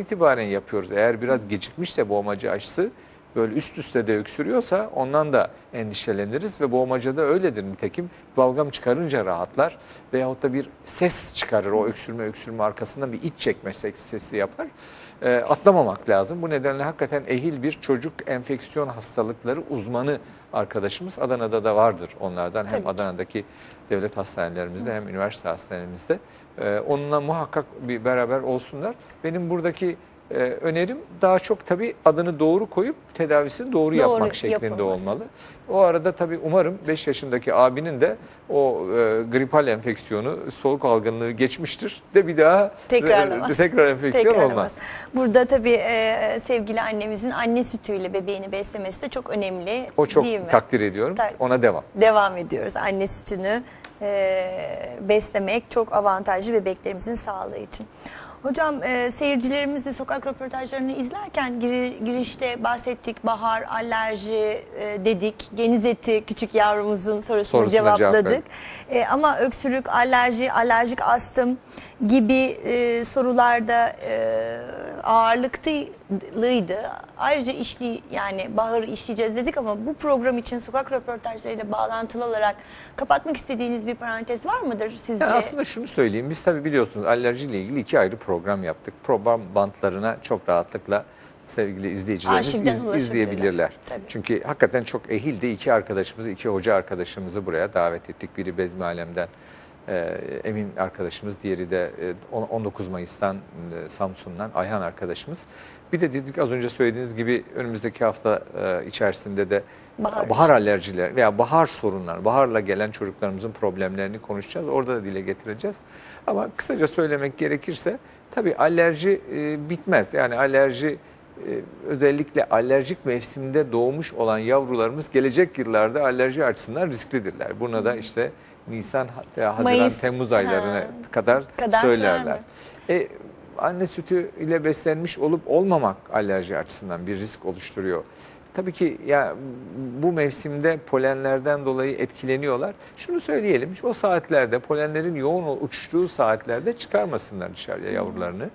itibaren yapıyoruz. Eğer biraz gecikmişse boğmaca aşısı böyle üst üste de öksürüyorsa ondan da endişeleniriz ve boğmacada öyledir nitekim. Balgam çıkarınca rahatlar veyahut da bir ses çıkarır. O öksürme öksürme arkasından bir iç çekme ses- sesi yapar. Ee, atlamamak lazım. Bu nedenle hakikaten ehil bir çocuk enfeksiyon hastalıkları uzmanı arkadaşımız Adana'da da vardır onlardan. Hem Tabii ki. Adana'daki devlet hastanelerimizde hem üniversite hastanelerimizde. Ee, onunla muhakkak bir beraber olsunlar. Benim buradaki e, önerim daha çok tabii adını doğru koyup tedavisini doğru, Doğru yapmak şeklinde yapılması. olmalı. O arada tabii umarım 5 yaşındaki abinin de o e, gripal enfeksiyonu, soluk algınlığı geçmiştir de bir daha Tekrarlamaz. tekrar enfeksiyon Tekrarlamaz. olmaz. Burada tabii e, sevgili annemizin anne sütüyle bebeğini beslemesi de çok önemli O çok değil mi? takdir ediyorum. Tak- Ona devam. Devam ediyoruz. Anne sütünü e, beslemek çok avantajlı bebeklerimizin sağlığı için. Hocam e, seyircilerimiz de sokak röportajlarını izlerken giri- girişte bahsettik bahar, alerji e, dedik. Geniz eti küçük yavrumuzun sorusunu Sorusuna cevap cevapladık. verdik. E, ama öksürük, alerji, alerjik astım gibi e, sorularda e, ağırlıklıydı. Ayrıca işli yani bahar işleyeceğiz dedik ama bu program için sokak röportajlarıyla bağlantılı olarak kapatmak istediğiniz bir parantez var mıdır sizce? Yani aslında şunu söyleyeyim. Biz tabii biliyorsunuz alerjiyle ilgili iki ayrı program yaptık. Program bantlarına çok rahatlıkla sevgili izleyicilerimiz iz- izleyebilirler. Tabii. Çünkü hakikaten çok ehilde iki arkadaşımızı, iki hoca arkadaşımızı buraya davet ettik. Biri Bezmi Alem'den e, Emin arkadaşımız, diğeri de e, on- 19 Mayıs'tan e, Samsun'dan Ayhan arkadaşımız. Bir de dedik az önce söylediğiniz gibi önümüzdeki hafta e, içerisinde de Bahar bahar, alerjiler veya bahar sorunlar, baharla gelen çocuklarımızın problemlerini konuşacağız. Orada da dile getireceğiz. Ama kısaca söylemek gerekirse tabii alerji e, bitmez. Yani alerji e, özellikle alerjik mevsiminde doğmuş olan yavrularımız gelecek yıllarda alerji açısından risklidirler. Buna da işte Nisan Haziran, Mayıs. Temmuz aylarına Ha. kadar, Kadar söylerler. E, anne sütü ile beslenmiş olup olmamak alerji açısından bir risk oluşturuyor. Tabii ki ya bu mevsimde polenlerden dolayı etkileniyorlar. Şunu söyleyelim, o saatlerde polenlerin yoğun uçtuğu saatlerde çıkarmasınlar dışarıya yavrularını.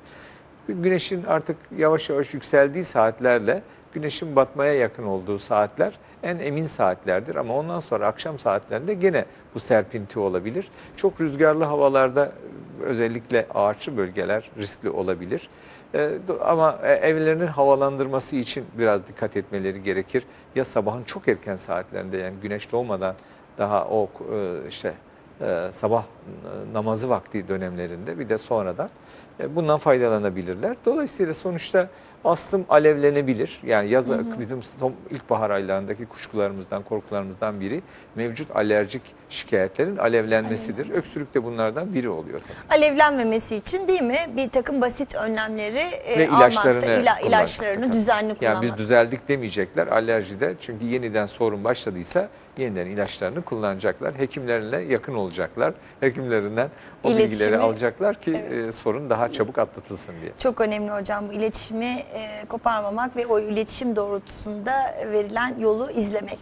Güneşin artık yavaş yavaş yükseldiği saatlerle güneşin batmaya yakın olduğu saatler en emin saatlerdir ama ondan sonra akşam saatlerinde gene bu serpinti olabilir. Çok rüzgarlı havalarda özellikle ağaçlı bölgeler riskli olabilir. Do- Ama e, evlerinin havalandırması için biraz dikkat etmeleri gerekir. Ya sabahın çok erken saatlerinde yani güneş doğmadan daha o e, işte e, sabah e, namazı vakti dönemlerinde bir de sonradan e, bundan faydalanabilirler. Dolayısıyla sonuçta astım alevlenebilir. Yani yaz bizim son ilkbahar aylarındaki kuşkularımızdan, korkularımızdan biri mevcut alerjik şikayetlerin alevlenmesidir. Öksürük de bunlardan biri oluyor tabii. Alevlenmemesi için değil mi bir takım basit önlemleri e, Ve ilaçlarını almakta, ila- kullanmak. ilaçlarını düzenli Yani kullanmak. biz düzeldik demeyecekler alerjide. Çünkü yeniden sorun başladıysa yeniden ilaçlarını kullanacaklar. Hekimlerle yakın olacaklar. Hekimlerinden o İletişimi- bilgileri alacaklar ki e, sorun daha çabuk atlatılsın diye. Çok önemli hocam bu iletişimi e, koparmamak ve o iletişim doğrultusunda verilen yolu izlemek.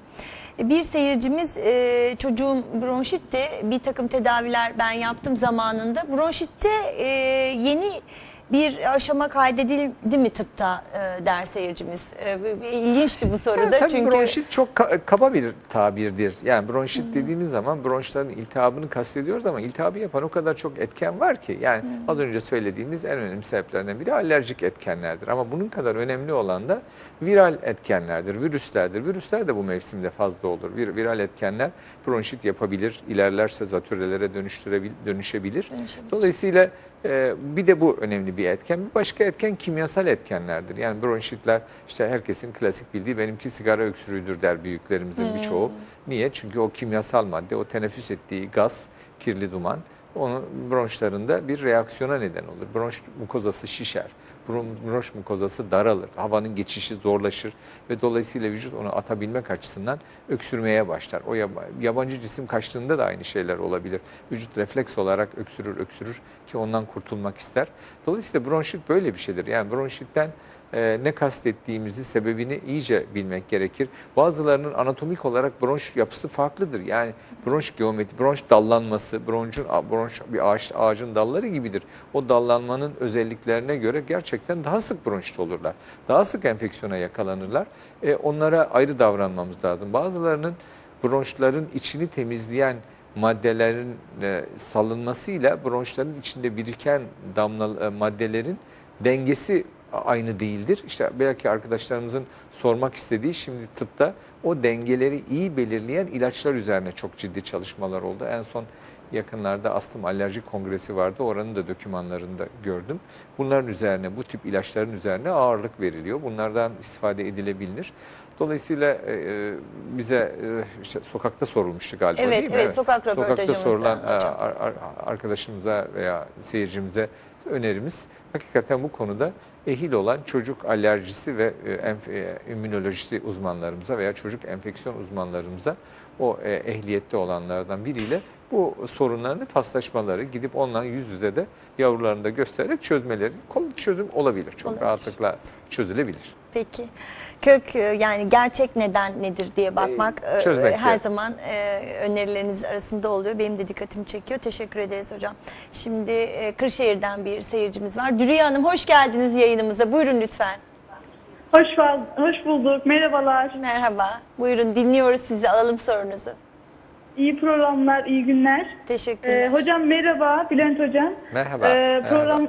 E, Bir seyircimiz e, çocuğum bronşitti bir takım tedaviler ben yaptım zamanında. Bronşitte e, yeni bir aşama kaydedildi mi tıpta e, der seyircimiz. E, ilginçti bu soruda Yani tabii çünkü bronşit çok ka- kaba bir tabirdir. Yani bronşit dediğimiz zaman bronşların iltihabını kastediyoruz ama iltihabı yapan o kadar çok etken var ki. Yani az önce söylediğimiz en önemli sebeplerden biri alerjik etkenlerdir. Ama bunun kadar önemli olan da viral etkenlerdir, virüslerdir. Virüsler de bu mevsimde fazla olur. Vir- viral etkenler bronşit yapabilir, ilerlerse zatürrelere dönüştürebil dönüşebilir. Dönüşebilir. Dolayısıyla e, bir de bu önemli bir etken. Bir başka etken kimyasal etkenlerdir. Yani bronşitler işte herkesin klasik bildiği benimki sigara öksürüğüdür der büyüklerimizin birçoğu. Niye? Çünkü o kimyasal madde, o teneffüs ettiği gaz, kirli duman onun bronşlarında bir reaksiyona neden olur. Bronş mukozası şişer. Bron- Bronş mukozası daralır. Havanın geçişi zorlaşır ve dolayısıyla vücut onu atabilmek açısından öksürmeye başlar. O yaba- yabancı cisim kaçtığında da aynı şeyler olabilir. Vücut refleks olarak öksürür öksürür ki ondan kurtulmak ister. Dolayısıyla bronşit böyle bir şeydir. Yani bronşitten e, ne kastettiğimizi, sebebini iyice bilmek gerekir. Bazılarının anatomik olarak bronş yapısı farklıdır. Yani bronş geometri, bronş dallanması, bronşun, bronş bir ağaç, ağacın dalları gibidir. O dallanmanın özelliklerine göre gerçekten daha sık bronşit olurlar. Daha sık enfeksiyona yakalanırlar. E, onlara ayrı davranmamız lazım. Bazılarının bronşların içini temizleyen maddelerin e, salınmasıyla bronşların içinde biriken damla e, maddelerin dengesi aynı değildir. İşte belki arkadaşlarımızın sormak istediği şimdi tıpta o dengeleri iyi belirleyen ilaçlar üzerine çok ciddi çalışmalar oldu. En son yakınlarda astım alerji kongresi vardı. Oranın da dokümanlarında gördüm. Bunların üzerine, bu tip ilaçların üzerine ağırlık veriliyor. Bunlardan istifade edilebilir. Dolayısıyla e, e, bize e, işte sokakta sorulmuştu galiba Evet, değil mi? evet, sokak Sokakta röportajımızda sorulan e, hocam. ar- ar- arkadaşımıza veya seyircimize önerimiz hakikaten bu konuda ehil olan çocuk alerjisi ve e, e, immünolojisi uzmanlarımıza veya çocuk enfeksiyon uzmanlarımıza o e, ehliyette olanlardan biriyle bu sorunlarını paslaşmaları gidip onunla yüz yüze de yavrularını da göstererek çözmeleri kolay çözüm olabilir. Çok Olabilir. rahatlıkla çözülebilir. Peki. Kök e, yani gerçek neden nedir diye bakmak e, çözmek her yani. zaman e, önerileriniz arasında oluyor. Benim de dikkatimi çekiyor. Teşekkür ederiz hocam. Şimdi e, Kırşehir'den bir seyircimiz var. Dürüye Hanım hoş geldiniz yayınımıza. Buyurun lütfen. Hoş, hoş bulduk. Merhabalar. Merhaba. Buyurun dinliyoruz sizi. Alalım sorunuzu. İyi programlar, iyi günler. Teşekkürler. Ee, hocam merhaba, Bülent hocam. Merhaba, Ee, merhaba. program e,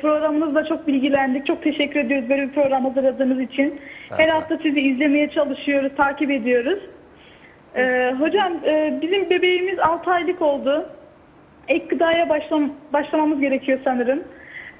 programınızda çok bilgilendik. Çok teşekkür ediyoruz böyle bir program hazırladığınız için. Her Merhaba. hafta sizi izlemeye çalışıyoruz, takip ediyoruz. Ee, hocam e, bizim bebeğimiz 6 aylık oldu. Ek gıdaya başlam başlamamız gerekiyor sanırım.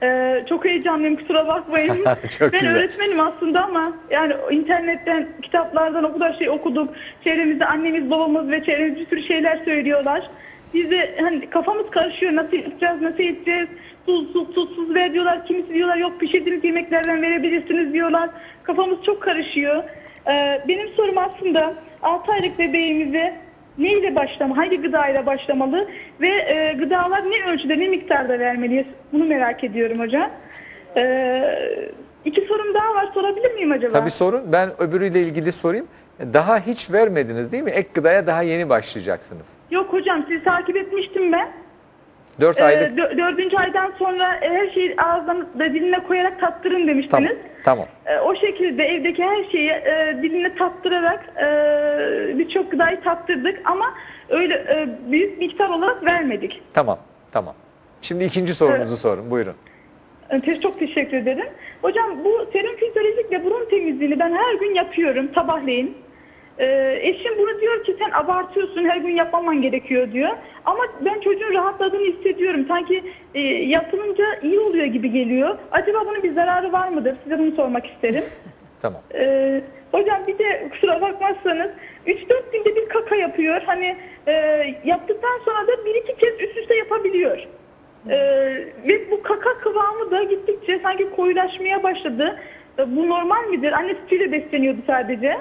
Ee, çok heyecanlıyım kusura bakmayın. Çok ben güzel. öğretmenim aslında ama yani internetten, kitaplardan o kadar şey okuduk. Çevremizde annemiz, babamız ve çevremiz bir sürü şeyler söylüyorlar. Biz de hani kafamız karışıyor. Nasıl yapacağız, nasıl edeceğiz? Tuzsuz, tuzsuz ver diyorlar. Kimisi diyorlar yok pişirdiğiniz yemeklerden verebilirsiniz diyorlar. Kafamız çok karışıyor. Ee, benim sorum aslında 6 aylık bebeğimize ne ile başlamalı, hangi gıdayla başlamalı ve e, gıdalar ne ölçüde, ne miktarda vermeliyiz? Bunu merak ediyorum hocam. Ee, iki sorum daha var, sorabilir miyim acaba? Tabii sorun. Ben öbürüyle ilgili sorayım. Daha hiç vermediniz değil mi? Ek gıdaya daha yeni başlayacaksınız. Yok hocam, sizi takip etmiştim ben. 4 Ee, aylık. dö- dördüncü aydan sonra her şeyi ağzına da diline koyarak tattırın Tamam. demiştiniz. Tamam. Ee, o şekilde evdeki her şeyi e, diline tattırarak e, birçok gıdayı tattırdık ama öyle e, büyük miktar olarak vermedik. Tamam. Tamam. Şimdi ikinci sorunuzu sorun. Buyurun. Ee, Çok teşekkür ederim. Hocam bu serum fizyolojikle burun temizliğini ben her gün yapıyorum sabahleyin. Ee, eşim bunu diyor ki sen abartıyorsun her gün yapmaman gerekiyor diyor. Ama ben çocuğun rahatladığını hissediyorum. Sanki e, yapılınca iyi oluyor gibi geliyor. Acaba bunun bir zararı var mıdır? Size bunu sormak isterim. Tamam. Ee, hocam bir de kusura bakmazsanız 3-4 günde bir kaka yapıyor. Hani e, yaptıktan sonra da bir iki kez üst üste yapabiliyor. Ee, ve bu kaka kıvamı da gittikçe sanki koyulaşmaya başladı. Ee, bu normal midir? Anne sütüyle besleniyordu sadece.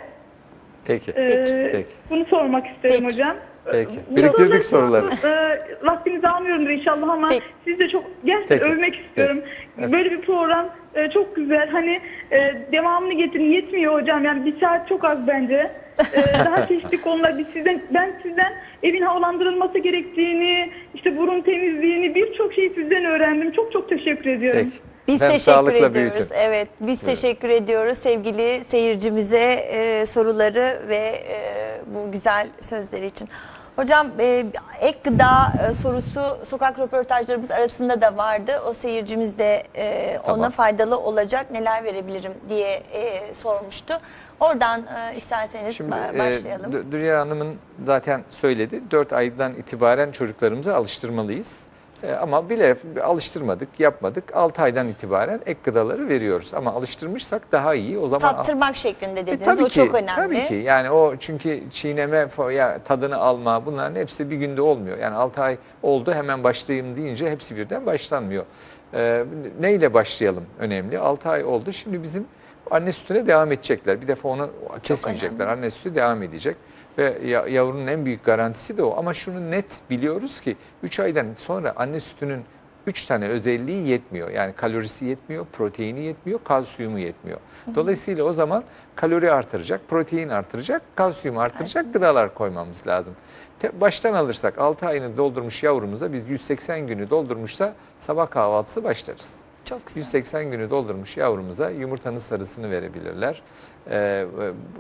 Peki. Ee, Peki. Bunu sormak isterim Peki. hocam. Peki. Bu Biriktirdik soruları- soruları. E, vaktinizi almıyorumdur inşallah ama Peki. siz de çok gerçekten Peki. övmek istiyorum. Peki. Böyle bir program e, çok güzel. Hani e, devamını getirin yetmiyor hocam. Yani bir saat çok az bence. E, daha çeşitli konular. Biz sizden, ben sizden evin havalandırılması gerektiğini, işte burun temizliğini birçok şeyi sizden öğrendim. Çok çok teşekkür ediyorum. Peki. Biz Hem teşekkür ediyoruz. büyütün. Evet, biz teşekkür ediyoruz sevgili seyircimize e, soruları ve e, bu güzel sözleri için. Hocam e, ek gıda e, sorusu sokak röportajlarımız arasında da vardı. O seyircimiz de e, Tamam. ona faydalı olacak neler verebilirim diye e, sormuştu. Oradan e, isterseniz Şimdi e, başlayalım. Dü- Dürya Hanım'ın zaten söyledi. 4 aydan itibaren çocuklarımızı alıştırmalıyız. E, ama bile alıştırmadık, yapmadık. 6 aydan itibaren ek gıdaları veriyoruz. Ama alıştırmışsak daha iyi. O zaman Tattırmak şeklinde E, dediniz. tabii o ki, çok önemli. Tabii ki. Yani o çünkü çiğneme, ya tadını alma bunların hepsi bir günde olmuyor. Yani 6 ay oldu hemen başlayayım deyince hepsi birden başlanmıyor. Ee, neyle başlayalım önemli. 6 ay oldu. Şimdi bizim anne sütüne devam edecekler. Bir defa onu kesmeyecekler. Anne sütü devam edecek. Ve ya- yavrunun en büyük garantisi de o. Ama şunu net biliyoruz ki 3 aydan sonra anne sütünün üç tane özelliği yetmiyor. Yani kalorisi yetmiyor, proteini yetmiyor, kalsiyumu yetmiyor. Dolayısıyla o zaman kalori artıracak, protein artıracak, kalsiyum artıracak gıdalar koymamız lazım. Te- Baştan alırsak 6 ayını doldurmuş yavrumuza biz 180 günü doldurmuşsa sabah kahvaltısı başlarız. Çok güzel. 180 günü doldurmuş yavrumuza yumurtanın sarısını verebilirler. Ee,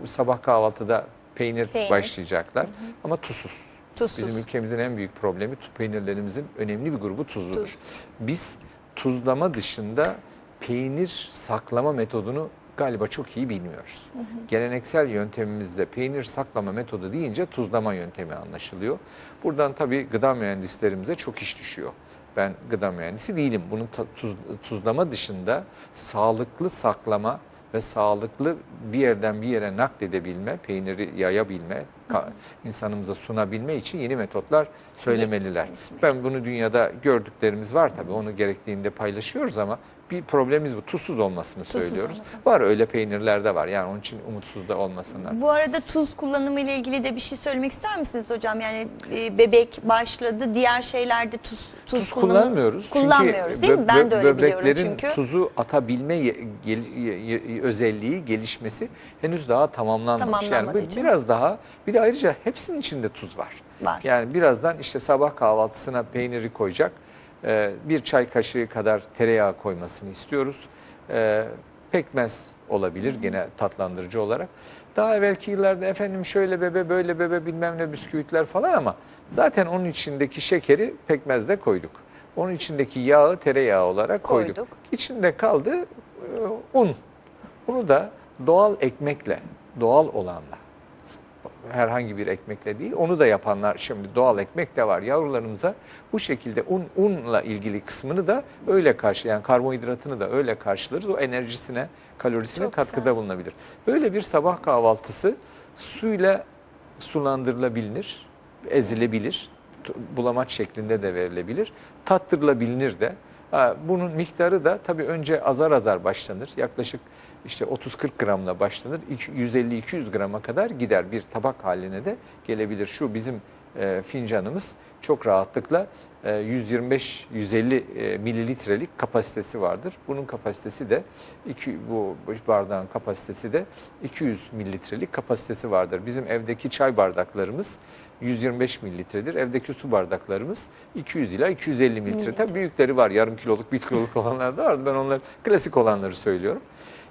bu sabah kahvaltıda peynir, Peynir. başlayacaklar ama tuzsuz. Tuzsuz. Bizim ülkemizin en büyük problemi peynirlerimizin önemli bir grubu tuzludur. Tuz. Biz tuzlama dışında peynir saklama metodunu galiba çok iyi bilmiyoruz. Geleneksel yöntemimizde peynir saklama metodu deyince tuzlama yöntemi anlaşılıyor. Buradan tabii gıda mühendislerimize çok iş düşüyor. Ben gıda mühendisi değilim. Bunun tuz- tuzlama dışında sağlıklı saklama ve sağlıklı bir yerden bir yere nakledebilme, peyniri yayabilme, insanımıza sunabilme için yeni metotlar söylemeliler. Ben bunu dünyada gördüklerimiz var tabii. Onu gerektiğinde paylaşıyoruz ama bir problemimiz bu. Tuzsuz olmasını Tuzsuz söylüyoruz. olması. Var öyle peynirler de var. Yani onun için umutsuz da olmasınlar. Bu arada tuz kullanımı ile ilgili de bir şey söylemek ister misiniz hocam? Yani e, bebek başladı, diğer şeylerde tuz tuz, Tuz kullanımı- kullanmıyoruz. Kullanmıyoruz Çünkü değil mi? Ben de öyle biliyorum çünkü. tuzu atabilme gel- özelliği, gelişmesi henüz daha tamamlanmamış. Yani bu için. biraz daha bir de ayrıca hepsinin içinde tuz var. Var. Yani birazdan işte sabah kahvaltısına peyniri koyacak. Ee, Bir çay kaşığı kadar tereyağı koymasını istiyoruz. Ee, Pekmez olabilir gene tatlandırıcı olarak. Daha evvelki yıllarda efendim şöyle bebe böyle bebe bilmem ne bisküvitler falan ama zaten onun içindeki şekeri pekmezde koyduk. Onun içindeki yağı tereyağı olarak koyduk. Koyduk. İçinde kaldı e, un. Bunu da doğal ekmekle, doğal olanla herhangi bir ekmekle değil. Onu da yapanlar şimdi doğal ekmek de var. Yavrularımıza bu şekilde un unla ilgili kısmını da öyle karşı yani karbonhidratını da öyle karşılarız. O enerjisine, kalorisine Çok katkıda güzel. bulunabilir. Böyle bir sabah kahvaltısı suyla sulandırılabilir, ezilebilir. Bulamaç şeklinde de verilebilir. Tattırılabilir de. Bunun miktarı da tabii önce azar azar başlanır. Yaklaşık işte 30-40 gramla başlanır. İki- 150-200 grama kadar gider. Bir tabak haline de gelebilir. Şu bizim e, fincanımız çok rahatlıkla e, 125-150 e, mililitrelik kapasitesi vardır. Bunun kapasitesi de iki, bu bardağın kapasitesi de 200 mililitrelik kapasitesi vardır. Bizim evdeki çay bardaklarımız 125 mililitredir. Evdeki su bardaklarımız 200 ila 250 mililitre. Tabii büyükleri var. Yarım kiloluk, bir kiloluk olanlar da var. Ben onları klasik olanları söylüyorum.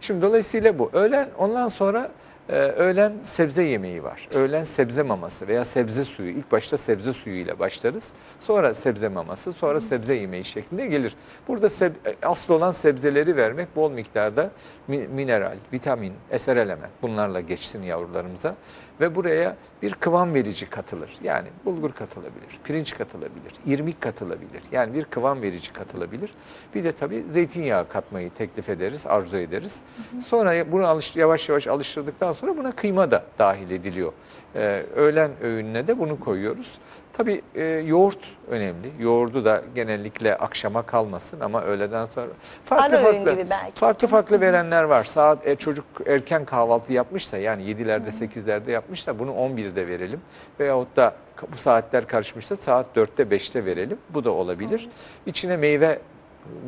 Şimdi dolayısıyla bu. Öğlen ondan sonra e, öğlen sebze yemeği var. Öğlen sebze maması veya sebze suyu. İlk başta sebze suyu ile başlarız. Sonra sebze maması, sonra sebze yemeği şeklinde gelir. Burada seb- e, asıl olan sebzeleri vermek bol miktarda mi- mineral, vitamin, eser element bunlarla geçsin yavrularımıza. Ve buraya bir kıvam verici katılır. Yani bulgur katılabilir, pirinç katılabilir, irmik katılabilir. Yani bir kıvam verici katılabilir. Bir de tabii zeytinyağı katmayı teklif ederiz, arzu ederiz. Sonra bunu alış, yavaş yavaş alıştırdıktan sonra buna kıyma da dahil ediliyor. Ee, öğlen öğününe de bunu koyuyoruz. Tabii e, yoğurt önemli. Yoğurdu da genellikle akşama kalmasın ama öğleden sonra farklı Ara öğün farklı gibi belki. farklı farklı verenler var. Saat e, çocuk erken kahvaltı yapmışsa yani 7'lerde 8'lerde yapmışsa bunu 11'de verelim. Veyahut da bu saatler karışmışsa saat 4'te 5'te verelim. Bu da olabilir. İçine meyve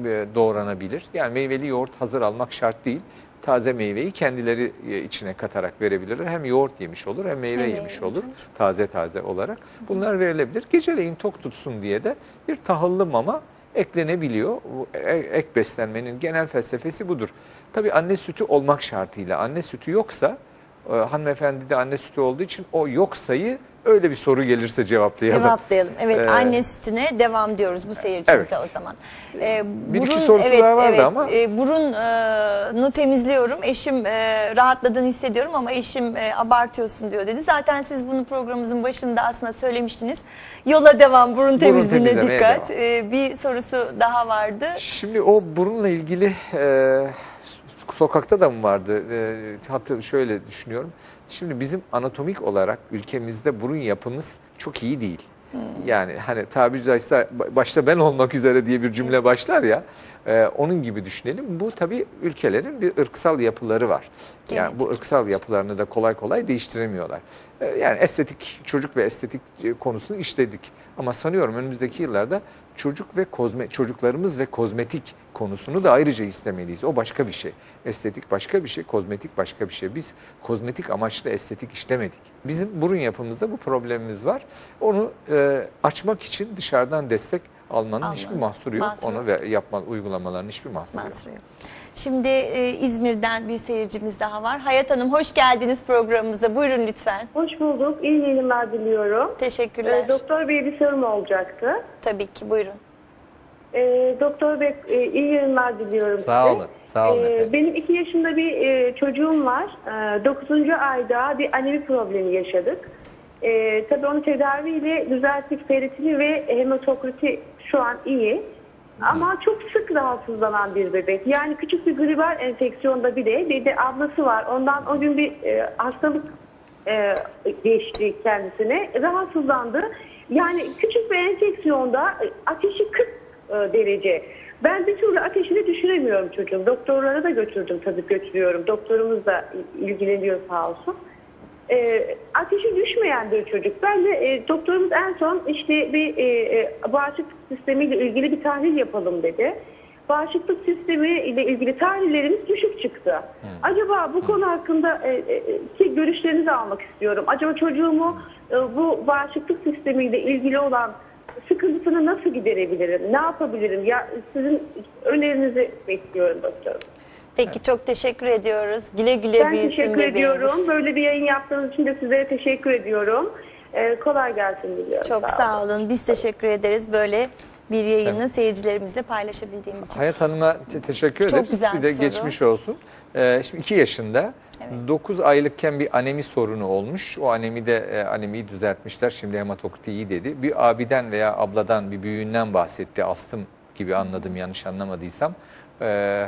e, doğranabilir. Yani meyveli yoğurt hazır almak şart değil. Taze meyveyi kendileri e, içine katarak verebilirler. Hem yoğurt yemiş olur hem meyve Hem yemiş olur. Taze taze olarak. Bunlar verilebilir. Geceleyin tok tutsun diye de bir tahıllı mama eklenebiliyor. Bu e- ek beslenmenin genel felsefesi budur. Tabii anne sütü olmak şartıyla. Anne sütü yoksa e, hanımefendi de anne sütü olduğu için o yoksayı öyle bir soru gelirse cevaplayalım. Cevaplayalım. Evet Ee, anne sütüne devam diyoruz bu seyircimize Evet. o zaman. Ee, Bir iki sorusu daha vardı ama. E, burunu temizliyorum. Eşim e, rahatladığını hissediyorum ama eşim e, abartıyorsun diyor dedi. Zaten siz bunu programımızın başında aslında söylemiştiniz. Yola devam, burun temizliğine temizlemeye dikkat. devam. E, bir sorusu daha vardı. Şimdi o burunla ilgili e, sokakta da mı vardı? E, hatır şöyle düşünüyorum. Şimdi bizim anatomik olarak ülkemizde burun yapımız çok iyi değil. Yani hani tabiri caizse başta ben olmak üzere diye bir cümle başlar ya. e, onun gibi düşünelim. Bu tabii ülkelerin bir ırksal yapıları var. Yani bu ırksal yapılarını da kolay kolay değiştiremiyorlar. E, yani estetik çocuk ve estetik e, konusunu işledik. Ama sanıyorum önümüzdeki yıllarda çocuk ve kozme çocuklarımız ve kozmetik konusunu da ayrıca istemeliyiz. O başka bir şey. Estetik başka bir şey, kozmetik başka bir şey. Biz kozmetik amaçlı estetik işlemedik. Bizim burun yapımızda bu problemimiz var. Onu e, açmak için dışarıdan destek almanın Almanın hiçbir mahsuru yok. mahsuru Onu yok. ve yapma uygulamaların hiçbir mahsuru yok. Mansur Bey. Şimdi e, İzmir'den bir seyircimiz daha var. Hayat Hanım hoş geldiniz programımıza. Buyurun lütfen. Hoş bulduk. İyi yayınlar diliyorum. Teşekkürler. Ee, Doktor Bey bir sorum olacaktı. Tabii ki buyurun. Ee, Doktor Bey e, iyi yayınlar diliyorum Sağ size. olun, sağ olun Ee, efendim. benim iki yaşında bir e, çocuğum var. Ee, 9. ayda bir anemi problemi yaşadık. Ee, tabii onu tedaviyle düzelttik. Feritini ve hematokriti şu an iyi. Ama çok sık rahatsızlanan bir bebek. Yani küçük bir gribal enfeksiyonda bir de bir de ablası var. Ondan o gün bir e, hastalık e, geçti kendisine. Rahatsızlandı. Yani küçük bir enfeksiyonda e, ateşi 40 e, derece. Ben bir türlü ateşini düşüremiyorum çocuğum. Doktorlara da götürdüm tabii götürüyorum. Doktorumuz da ilgileniyor sağ olsun. E, ateşi düşmeyen bir çocuk. Ben de e, doktorumuz en son işte bir e, e, bağışıklık sistemiyle ilgili bir tahlil yapalım dedi. Bağışıklık sistemi ile ilgili tahlillerimiz düşük çıktı. Acaba bu konu hakkında e, e, ki görüşlerinizi almak istiyorum. Acaba çocuğumu e, bu bağışıklık sistemiyle ilgili olan sıkıntısını nasıl giderebilirim? Ne yapabilirim? Ya sizin önerinizi bekliyorum doktorum. Peki çok teşekkür ediyoruz. Güle güle Ben büyüsün teşekkür bebeğimiz. ediyorum. Böyle bir yayın yaptığınız için de sizlere teşekkür ediyorum. Ee, kolay gelsin diliyorum. Çok sağ olun. Biz teşekkür ederiz böyle bir yayını seyircilerimizle paylaşabildiğimiz için. Hayat Hanım'a te- teşekkür Çok ederiz. güzel bir de soru. geçmiş olsun. Ee, şimdi 2 yaşında 9 aylıkken bir anemi sorunu olmuş. O anemi de e, anemiyi düzeltmişler. Şimdi hematokriti iyi dedi. Bir abiden veya abladan bir büyüğünden bahsetti. Astım gibi anladım yanlış anlamadıysam. Ee,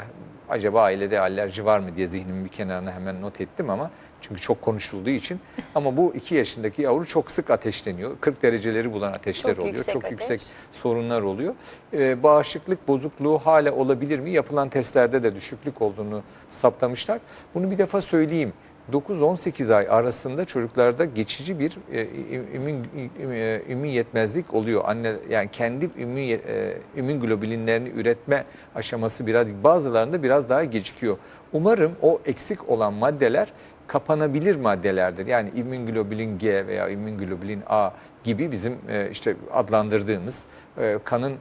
acaba ailede alerji var mı diye zihnimin bir kenarına hemen not ettim ama çünkü çok konuşulduğu için. Ama bu 2 yaşındaki yavru çok sık ateşleniyor. 40 dereceleri bulan ateşler Çok oluyor. yüksek çok ateş. yüksek sorunlar oluyor. Ee, bağışıklık bozukluğu hala olabilir mi? Yapılan testlerde de düşüklük olduğunu saptamışlar. Bunu bir defa söyleyeyim. 9-18 ay arasında çocuklarda geçici bir e, immün, e, immün yetmezlik oluyor. Anne yani kendi immün, e, immün globulinlerini üretme aşaması biraz bazılarında biraz daha gecikiyor. Umarım o eksik olan maddeler kapanabilir maddelerdir. Yani immünoglobulin G veya immünoglobulin A gibi bizim e, işte adlandırdığımız e, kanın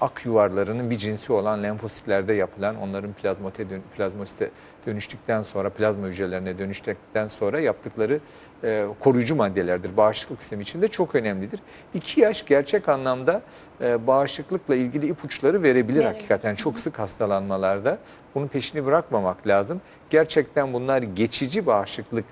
ak yuvarlarının bir cinsi olan lenfositlerde yapılan onların plazmote dön, plazmosite dönüştükten sonra plazma hücrelerine dönüştükten sonra yaptıkları e, koruyucu maddelerdir. Bağışıklık sistemi için de çok önemlidir. 2 yaş gerçek anlamda e, bağışıklıkla ilgili ipuçları verebilir Verebilir. hakikaten çok sık hastalanmalarda. Bunun peşini bırakmamak lazım. Gerçekten bunlar geçici bağışıklık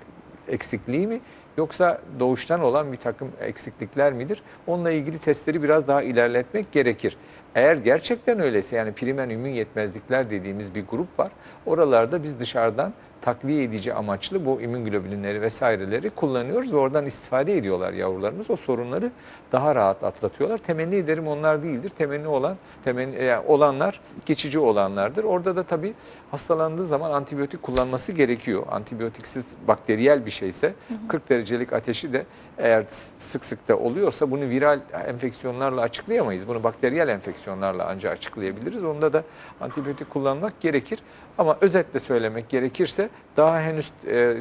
eksikliği mi yoksa doğuştan olan bir takım eksiklikler midir? Onunla ilgili testleri biraz daha ilerletmek gerekir. Eğer gerçekten öyleyse yani primen immün yetmezlikler dediğimiz bir grup var. Oralarda biz dışarıdan takviye edici amaçlı bu immünglobulinleri vesaireleri kullanıyoruz ve oradan istifade ediyorlar yavrularımız. O sorunları daha rahat atlatıyorlar. Temenni ederim onlar değildir. Temenni olan temenni yani olanlar geçici olanlardır. Orada da tabii hastalandığı zaman antibiyotik kullanması gerekiyor. Antibiyotiksiz bakteriyel bir şeyse 40 derecelik ateşi de eğer sık sık da oluyorsa bunu viral enfeksiyonlarla açıklayamayız. Bunu bakteriyel enfeksiyonlarla ancak açıklayabiliriz. Onda da antibiyotik kullanmak gerekir. Ama özetle söylemek gerekirse daha henüz e,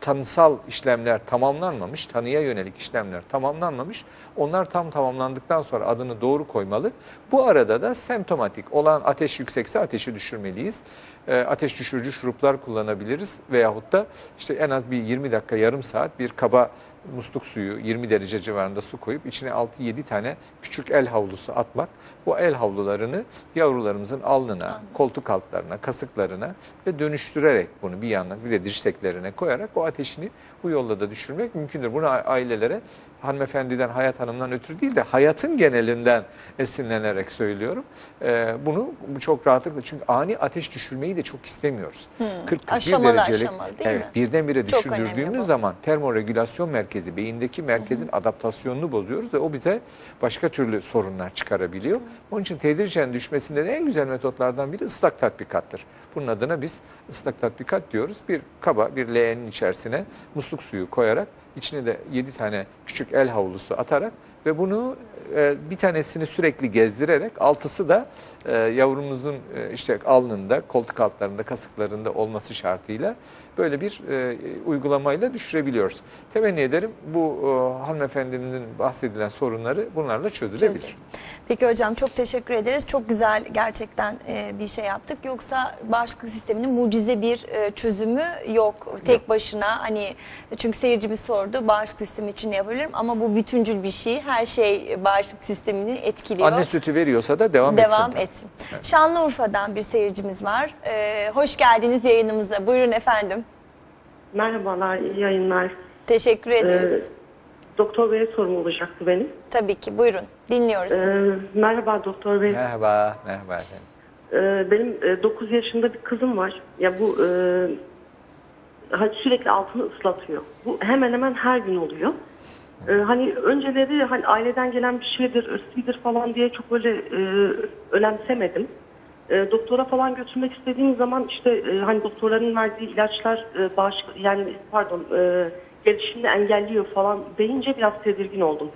tanısal işlemler tamamlanmamış, tanıya yönelik işlemler tamamlanmamış. Onlar tam tamamlandıktan sonra adını doğru koymalı. Bu arada da semptomatik olan ateş yüksekse ateşi düşürmeliyiz. E, ateş düşürücü şuruplar kullanabiliriz veyahut da işte en az bir 20 dakika yarım saat bir kaba musluk suyu 20 derece civarında su koyup içine 6-7 tane küçük el havlusu atmak. Bu el havlularını yavrularımızın alnına, koltuk altlarına, kasıklarına ve dönüştürerek bunu bir yandan bir de dirseklerine koyarak o ateşini bu yolla da düşürmek mümkündür. Bunu ailelere hanımefendiden, Hayat Hanım'dan ötürü değil de hayatın genelinden esinlenerek söylüyorum. Ee, bunu bu çok rahatlıkla çünkü ani ateş düşürmeyi de çok istemiyoruz. 40 41 Aşamalı derecelik aşamalı değil evet, mi? birdenbire düşürdüğümüz zaman termoregülasyon merkezi, beyindeki merkezin adaptasyonunu bozuyoruz ve o bize başka türlü sorunlar çıkarabiliyor. Onun için tedricen düşmesinde de en güzel metotlardan biri ıslak tatbikattır. Bunun adına biz ıslak tatbikat diyoruz. Bir kaba, bir leğenin içerisine musluk suyu koyarak içine de 7 tane küçük el havlusu atarak ve bunu e, bir tanesini sürekli gezdirerek altısı da e, yavrumuzun e, işte alnında, koltuk altlarında, kasıklarında olması şartıyla böyle bir e, uygulamayla düşürebiliyoruz. Temenni ederim bu e, hanımefendinin bahsedilen sorunları bunlarla çözülebilir. Peki hocam çok teşekkür ederiz. Çok güzel gerçekten e, bir şey yaptık. Yoksa bağışıklık sisteminin mucize bir e, çözümü yok. Tek Yok. başına hani çünkü seyircimiz sordu bağışıklık sistemi için ne yapabilirim ama bu bütüncül bir şey. Her şey bağışıklık sistemini etkiliyor. Anne sütü veriyorsa da devam, Devam etsin. etsin. Şanlıurfa'dan bir seyircimiz var. E, hoş geldiniz yayınımıza. Buyurun efendim. Merhabalar, iyi yayınlar. Teşekkür ederiz. Ee, Doktor Bey'e sorum olacaktı benim. Tabii ki buyurun. Dinliyoruz. Ee, merhaba Doktor Bey. Merhaba, merhaba efendim. Ee, benim 9 yaşında bir kızım var. Ya bu e, sürekli altını ıslatıyor. Bu hemen hemen her gün oluyor. Ee, hani önceleri hani aileden gelen bir şeydir, ırsıdır falan diye çok böyle e, önemsemedim. E, doktora falan götürmek istediğim zaman işte e, hani doktorların verdiği ilaçlar e, bağış yani pardon e, gelişimini engelliyor falan deyince biraz tedirgin oldum.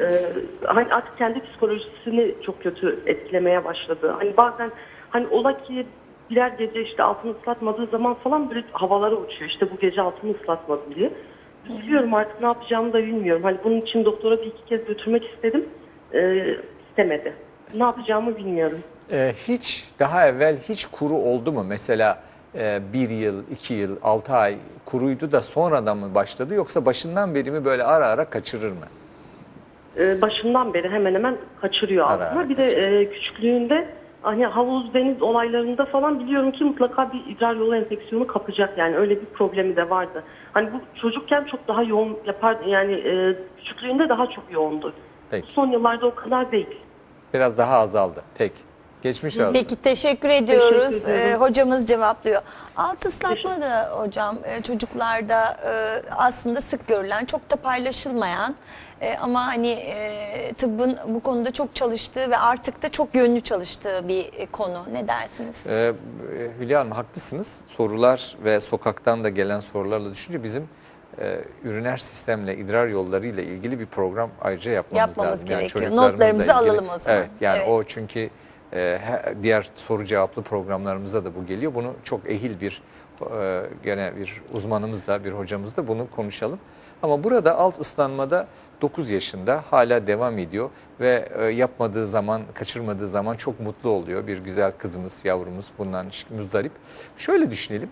Ee, hani artık kendi psikolojisini çok kötü etkilemeye başladı. Hani bazen hani ola ki birer gece işte altını ıslatmadığı zaman falan böyle havalara uçuyor. İşte bu gece altını ıslatmadım diye. Üzülüyorum artık ne yapacağımı da bilmiyorum. Hani bunun için doktora bir iki kez götürmek istedim. Ee, istemedi. Ne yapacağımı bilmiyorum. Ee, hiç daha evvel hiç kuru oldu mu? Mesela e, bir yıl, iki yıl, altı ay kuruydu da sonradan mı başladı yoksa başından beri mi böyle ara ara kaçırır mı? Ee, başından beri hemen hemen kaçırıyor Ara altına. ara Bir de e, küçüklüğünde hani havuz deniz olaylarında falan biliyorum ki mutlaka bir idrar yolu enfeksiyonu kapacak yani öyle bir problemi de vardı. Hani bu çocukken çok daha yoğun yapardı yani e, küçüklüğünde daha çok yoğundu. Peki. Son yıllarda o kadar değil. Biraz daha azaldı. Peki. Geçmiş olsun. Peki teşekkür ediyoruz. Teşekkür ederim. Ee, hocamız cevaplıyor. Alt ıslatma da hocam e, çocuklarda e, aslında sık görülen, çok da paylaşılmayan e, ama hani e, tıbbın bu konuda çok çalıştığı ve artık da çok yönlü çalıştığı bir e, konu. Ne dersiniz? Ee, Hülya Hanım haklısınız. Sorular ve sokaktan da gelen sorularla düşünce bizim e, üriner sistemle, idrar yollarıyla ilgili bir program ayrıca yapmamız, Yapmamız lazım. Yani gerekiyor. çocuklarımızla Notlarımızı ilgili- alalım o zaman. Evet yani Evet. o çünkü e, he- diğer soru cevaplı programlarımızda da bu geliyor. Bunu çok ehil bir e, gene bir uzmanımızla, bir hocamızla bunu konuşalım. Ama burada alt ıslanmada 9 yaşında hala devam ediyor ve e, yapmadığı zaman, kaçırmadığı zaman çok mutlu oluyor. Bir güzel kızımız, yavrumuz bundan müzdarip. Şöyle düşünelim.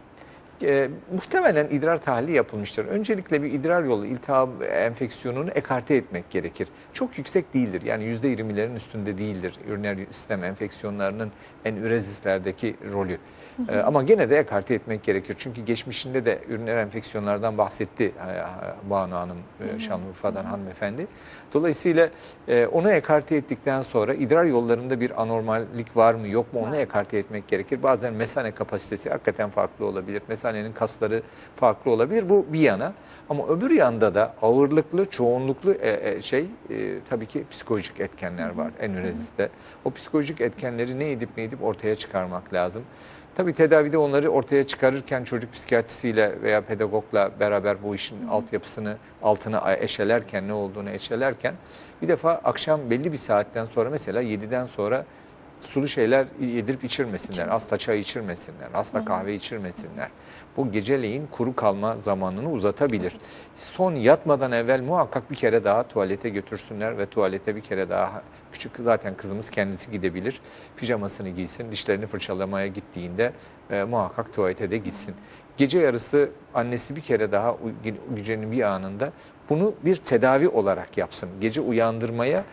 E, muhtemelen idrar tahlili yapılmıştır. Öncelikle bir idrar yolu iltihap enfeksiyonunu ekarte etmek gerekir. Çok yüksek değildir. Yani %20'lerin üstünde değildir. Üriner sistem enfeksiyonlarının en ürezislerdeki rolü. E, ama gene de ekarte etmek gerekir. Çünkü geçmişinde de üriner enfeksiyonlardan bahsetti e, Banu Hanım e, Şanlıurfa'dan hanımefendi. Dolayısıyla e, onu ekarte ettikten sonra idrar yollarında bir anormallik var mı yok mu onu ekarte etmek gerekir. Bazen mesane kapasitesi hakikaten farklı olabilir. Mesanenin kasları farklı olabilir. Bu bir yana. Ama öbür yanda da ağırlıklı, çoğunluklu e, e, şey e, tabii ki psikolojik etkenler var enüreziste. O psikolojik etkenleri ne edip ne edip ortaya çıkarmak lazım. Tabii tedavide onları ortaya çıkarırken çocuk psikiyatrisiyle veya pedagogla beraber bu işin altyapısını altına eşelerken ne olduğunu eşelerken bir defa akşam belli bir saatten sonra mesela 7'den sonra sulu şeyler yedirip içirmesinler. Asla çay içirmesinler. Asla kahve içirmesinler. Bu geceleyin kuru kalma zamanını uzatabilir. Son yatmadan evvel muhakkak bir kere daha tuvalete götürsünler ve tuvalete bir kere daha küçük zaten kızımız kendisi gidebilir. Pijamasını giysin, dişlerini fırçalamaya gittiğinde e, muhakkak tuvalete de gitsin. Gece yarısı annesi bir kere daha gecenin bir anında bunu bir tedavi olarak yapsın. Gece uyandırmaya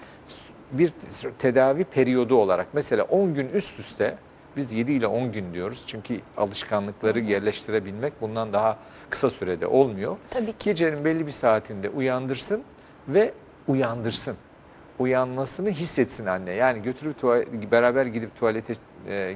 bir tedavi periyodu olarak mesela 10 gün üst üste biz 7 ile 10 gün diyoruz. Çünkü alışkanlıkları yerleştirebilmek bundan daha kısa sürede olmuyor. Tabii ki. Gecenin belli bir saatinde uyandırsın ve uyandırsın. Uyanmasını hissetsin anne. Yani götürüp beraber gidip tuvalete e,